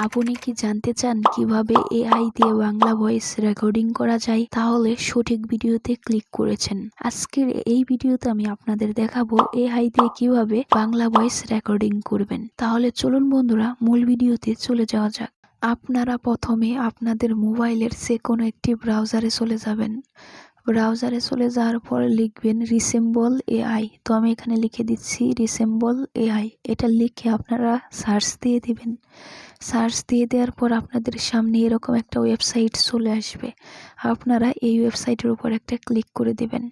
আপনি কি জানতে চান কীভাবে এআই দিয়ে বাংলা ভয়েস রেকর্ডিং করা যায়? তাহলে সঠিক ভিডিওতে ক্লিক করেছেন। আজকের এই ভিডিওতে আমি আপনাদের দেখাবো এআই দিয়ে কীভাবে বাংলা ভয়েস রেকর্ডিং করবেন। তাহলে চলুন বন্ধুরা, মূল ভিডিওতে চলে যাওয়া যাক। আপনারা প্রথমে আপনাদের মোবাইলের যে কোনো একটি ব্রাউজারে চলে যাবেন। ব্রাউজারে চলে যাওয়ার পর লিখবেন রিসেম্বল এআই তো আমি এখানে লিখে দিচ্ছি রিসেম্বল এআই এটা লিখে আপনারা সার্চ দিয়ে দিবেন। সার্চ দিয়ে দেওয়ার পর আপনাদের সামনে এরকম একটা ওয়েবসাইট চলে আসবে। আপনারা এই ওয়েবসাইটের উপর একটা ক্লিক করে দেবেন।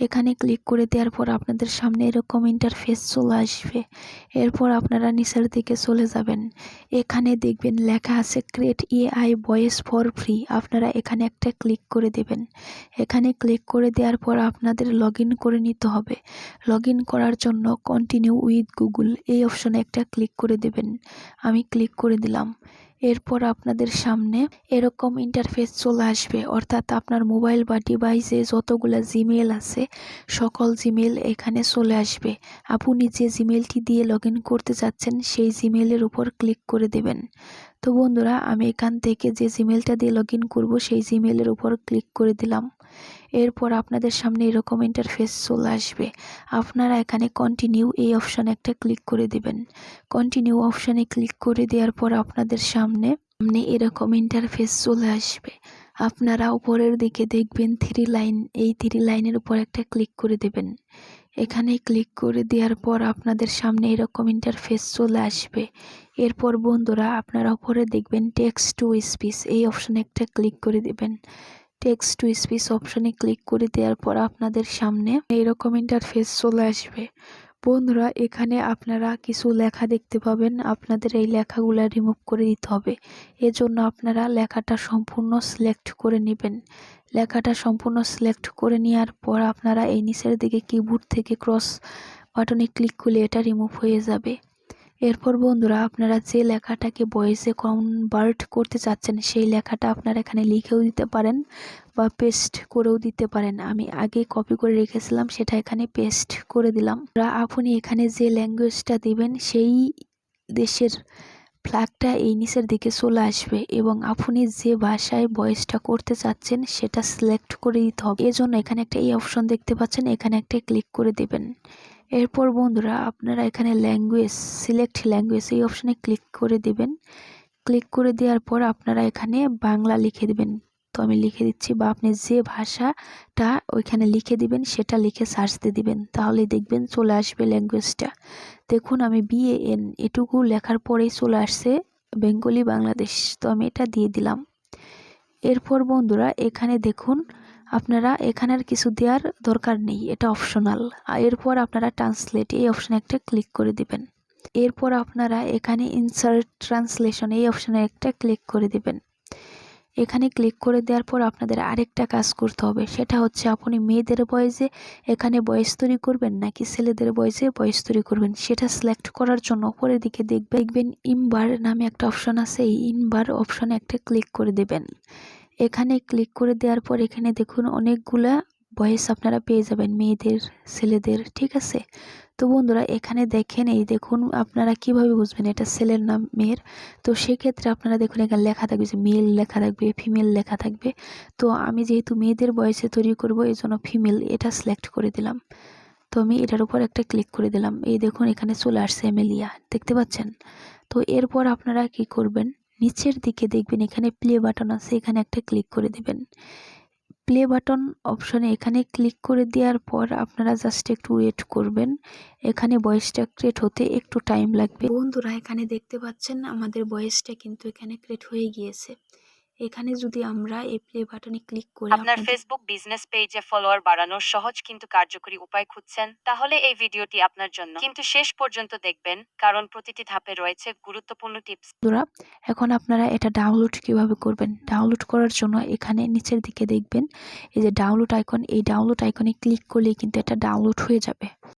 এখানে ক্লিক করে দেওয়ার পর আপনাদের সামনে এরকম ইন্টারফেস চলে আসবে। এরপর আপনারা নিচের দিকে চলে যাবেন। এখানে দেখবেন লেখা আছে create AI voice for free আপনারা এখানে একটা ক্লিক করে দেবেন। এখানে ক্লিক করে দেওয়ার পর আপনাদের লগ করে নিতে হবে। লগ করার জন্য কন্টিনিউ উইথ গুগল এই অপশনে একটা ক্লিক করে দেবেন। আমি ক্লিক করে দিলাম। এরপর আপনাদের সামনে এরকম ইন্টারফেস চলে আসবে। অর্থাৎ আপনার মোবাইল বা ডিভাইসে যতগুলো জিমেল আছে, সকল জিমেল এখানে চলে আসবে। আপনি যে জিমেলটি দিয়ে লগ করতে চাচ্ছেন সেই জিমেলের উপর ক্লিক করে দেবেন। তো বন্ধুরা, আমি এখান থেকে যে জিমেলটা দিয়ে লগ ইন করব, সেই জিমেলের উপর ক্লিক করে দিলাম। এরপর আপনাদের সামনে এরকম ইন্টারফেস চলে আসবে। আপনারা এখানে কন্টিনিউ এই অপশানে একটা ক্লিক করে দিবেন। কন্টিনিউ অপশানে ক্লিক করে দেওয়ার পর আপনাদের সামনে সামনে এরকম ইন্টারফেস চলে আসবে। আপনারা উপরের দিকে দেখবেন থ্রি লাইন এই থ্রি লাইনের উপর একটা ক্লিক করে দেবেন। এখানে ক্লিক করে দেওয়ার পর আপনাদের সামনে এরকম ইন্টারফেস চলে আসবে। এরপর বন্ধুরা আপনারা ওপরে দেখবেন টেক্সট টু স্পিচ এই অপশানে একটা ক্লিক করে দেবেন। টেক্সট টু স্পিচ অপশানে ক্লিক করে দেওয়ার পর আপনাদের সামনে এরকম ইন্টারফেস চলে আসবে। বন্ধুরা, এখানে আপনারা কিছু লেখা দেখতে পাবেন। আপনাদের এই লেখাগুলো রিমুভ করে দিতে হবে। এজন্য আপনারা লেখাটা সম্পূর্ণ সিলেক্ট করে নেবেন। লেখাটা সম্পূর্ণ সিলেক্ট করে নেওয়ার পর আপনারা এই নিচের দিকে কিবোর্ড থেকে ক্রস বাটনে ক্লিক করলে এটা রিমুভ হয়ে যাবে। এরপর বন্ধুরা আপনারা যে লেখাটাকে ভয়েসে কনভার্ট করতে চাচ্ছেন, সেই লেখাটা আপনারা এখানে লিখেও দিতে পারেন বা পেস্ট করেও দিতে পারেন। আমি আগে কপি করে রেখেছিলাম, সেটা এখানে পেস্ট করে দিলাম। আপনি এখানে যে ল্যাঙ্গুয়েজটা দিবেন, সেই দেশের ফ্ল্যাগটা এই নিচের দিকে চলে আসবে এবং আপনি যে ভাষায় ভয়েসটা করতে চাচ্ছেন, সেটা সিলেক্ট করে দিতে হবে। এজন্য এখানে একটা এই অপশন দেখতে পাচ্ছেন, এখানে একটা ক্লিক করে দেবেন। এরপর বন্ধুরা আপনারা এখানে ল্যাঙ্গুয়েজ সিলেক্ট ল্যাঙ্গুয়েজ এই অপশানে ক্লিক করে দেবেন। ক্লিক করে দেওয়ার পর আপনারা এখানে বাংলা লিখে দেবেন। তো আমি লিখে দিচ্ছি বা আপনি যে ভাষাটা ওইখানে লিখে দিবেন, সেটা লিখে সার্চ দিয়ে দিবেন। তাহলে দেখবেন চলে আসবে ল্যাঙ্গুয়েজটা দেখুন আমি বিএএন এটুকু লেখার পরেই চলে আসছে বেঙ্গলি বাংলাদেশ তো আমি এটা দিয়ে দিলাম। এরপর বন্ধুরা এখানে দেখুন আপনারা এখানে আর কিছু দেওয়ার দরকার নেই, এটা অপশনাল এরপর আপনারা ট্রান্সলেট এই অপশানে একটা ক্লিক করে দিবেন। এরপর আপনারা এখানে ইনসার্ট ট্রান্সলেশন এই অপশানে একটা ক্লিক করে দিবেন। এখানে ক্লিক করে দেওয়ার পর আপনাদের আরেকটা কাজ করতে হবে, সেটা হচ্ছে আপনি মেয়েদের বয়সে এখানে বয়স তৈরি করবেন নাকি ছেলেদের বয়সে বয়স তৈরি করবেন, সেটা সিলেক্ট করার জন্য উপরের দিকে দেখবে দেখবেন ইনবার নামে একটা অপশন আছে, এই ইনবার অপশনে একটা ক্লিক করে দেবেন। এখানে ক্লিক করে দেওয়ার পর এখানে দেখুন অনেকগুলা ভয়েস আপনারা পেয়ে যাবেন, মেয়েদের, ছেলেদের, ঠিক আছে? তো বন্ধুরা, এখানে দেখেন এই দেখুন আপনারা কীভাবে বুঝবেন এটা ছেলের নাম মেয়ের? তো সেক্ষেত্রে আপনারা দেখুন এখানে লেখা থাকবে যে মেল লেখা থাকবে ফিমেল লেখা থাকবে। তো আমি যেহেতু মেয়েদের বয়সে তৈরি করব এই জন্য ফিমেল এটা সিলেক্ট করে দিলাম। তো আমি এটার উপর একটা ক্লিক করে দিলাম। এই দেখুন এখানে চলে আসছে এমেলিয়া, দেখতে পাচ্ছেন? তো এরপর আপনারা কি করবেন? নিচের দিকে দেখবেন এখানে প্লে বাটন আছে, এখানে একটা ক্লিক করে দেবেন। প্লে বাটন অপশনে এখানে ক্লিক করে দেওয়ার পর আপনারা জাস্ট একটু ওয়েট করবেন। এখানে বয়সটা ক্রিয়েট হতে একটু টাইম লাগবে। বন্ধুরা, এখানে দেখতে পাচ্ছেন আমাদের বয়সটা কিন্তু এখানে ক্রিয়েট হয়ে গিয়েছে। এখানে যদি আমরা এই প্লে বাটনে ক্লিক করি আপনার ফেসবুক বিজনেস পেজে ফলোয়ার বাড়ানোর সহজ কিন্তু কার্যকরী উপায় খুঁজছেন তাহলে এই ভিডিওটি আপনার জন্য। কিন্তু শেষ পর্যন্ত দেখবেন কারণ প্রতিটি ধাপে রয়েছে গুরুত্বপূর্ণ টিপস বন্ধুরা এখন আপনারা এটা ডাউনলোড কীভাবে করবেন? ডাউনলোড করার জন্য এখানে নিচের দিকে দেখবেন এই যে ডাউনলোড আইকন এই ডাউনলোড আইকনে ক্লিক করলেই কিন্তু এটা ডাউনলোড হয়ে যাবে।